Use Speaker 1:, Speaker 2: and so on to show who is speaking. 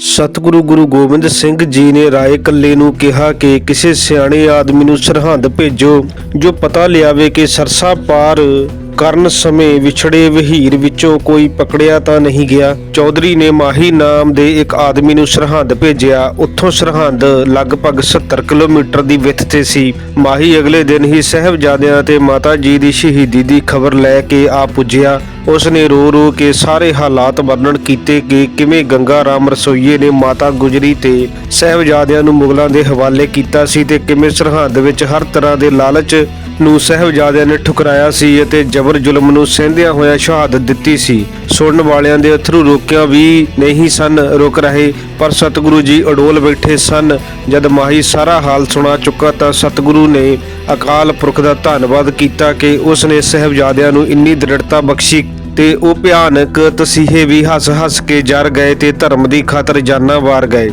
Speaker 1: ਸਤਿਗੁਰੂ ਗੁਰੂ ਗੋਬਿੰਦ ਸਿੰਘ ਜੀ ਨੇ ਰਾਏ ਕੱਲੇ ਨੂੰ ਕਿਹਾ ਕਿ ਕਿਸੇ ਸਿਆਣੇ ਆਦਮੀ ਨੂੰ ਸਰਹੰਦ ਭੇਜੋ, ਜੋ ਪਤਾ ਲਿਆਵੇ ਕਿ ਸਰਸਾ ਪਾਰ ਕਰਨ ਸਮੇਂ ਵਿਛੜੇ ਵਹੀਰ ਵਿੱਚੋਂ ਕੋਈ ਪਕੜਿਆ ਤਾਂ ਨਹੀਂ ਗਿਆ। ਚੌਧਰੀ ਨੇ ਮਾਹੀ ਨਾਮ ਦੇ ਇੱਕ ਆਦਮੀ ਨੂੰ ਸਰਹੰਦ ਭੇਜਿਆ। ਉੱਥੋਂ ਸਰਹੰਦ ਲਗਭਗ 70 ਕਿਲੋਮੀਟਰ ਦੀ ਵਿੱਥ ਤੇ ਸੀ। ਮਾਹੀ ਅਗਲੇ ਦਿਨ ਹੀ ਸਹਿਬਜ਼ਾਦਿਆਂ ਤੇ ਮਾਤਾ ਜੀ ਦੀ ਸ਼ਹੀਦੀ ਦੀ ਖਬਰ ਲੈ ਕੇ ਆ ਪੁੱਜਿਆ। ਉਸ ਨੇ ਰੋ ਰੋ ਕੇ ਸਾਰੇ ਹਾਲਾਤ ਵਰਣਨ ਕੀਤੇ ਕਿ ਕਿਵੇਂ ਗੰਗਾ ਰਾਮ ਰਸੋਈਏ ਨੇ ਮਾਤਾ ਗੁਜਰੀ ਤੇ ਸਹਿਬਜ਼ਾਦਿਆਂ ਨੂੰ ਮੁਗਲਾਂ ਦੇ ਹਵਾਲੇ ਕੀਤਾ ਸੀ ਤੇ ਕਿਵੇਂ ਸਰਹੰਦ ਵਿੱਚ ਹਰ ਤਰ੍ਹਾਂ ਦੇ ਲਾਲਚ ਨੂੰ ਸਹਿਬਜ਼ਾਦਿਆਂ ਨੇ ਠੁਕਰਾਇਆ ਸੀ ਅਤੇ ਜ਼ਬਰ ਜ਼ੁਲਮ ਨੂੰ ਸਹਿੰਦਿਆਂ ਹੋਇਆ ਸ਼ਹਾਦਤ ਦਿੱਤੀ ਸੀ। ਸੁਣਨ ਵਾਲਿਆਂ ਦੇ ਅਥਰੂ ਰੋਕਿਆ ਵੀ ਨਹੀਂ ਸਨ ਰੁਕ ਰਹੇ, ਪਰ ਸਤਿਗੁਰੂ ਜੀ ਅਡੋਲ ਬੈਠੇ ਸਨ। ਜਦ ਮਾਹੀ ਸਾਰਾ ਹਾਲ ਸੁਣਾ ਚੁੱਕਾ ਤਾਂ ਸਤਿਗੁਰੂ ਨੇ ਅਕਾਲ ਪੁਰਖ ਦਾ ਧੰਨਵਾਦ ਕੀਤਾ ਕਿ ਉਸ ਨੇ ਸਹਿਬਜ਼ਾਦਿਆਂ ਨੂੰ ਇੰਨੀ ਦ੍ਰਿੜਤਾ ਬਖਸ਼ੀ। ਤੇ ਉਹ ਭਿਆਨਕ ਤਸੀਹੇ ਵੀ ਹੱਸ ਹੱਸ ਕੇ ਜਰ ਗਏ ਤੇ ਧਰਮ ਦੀ ਖਾਤਰ ਜਾਨਾਂ ਵਾਰ ਗਏ।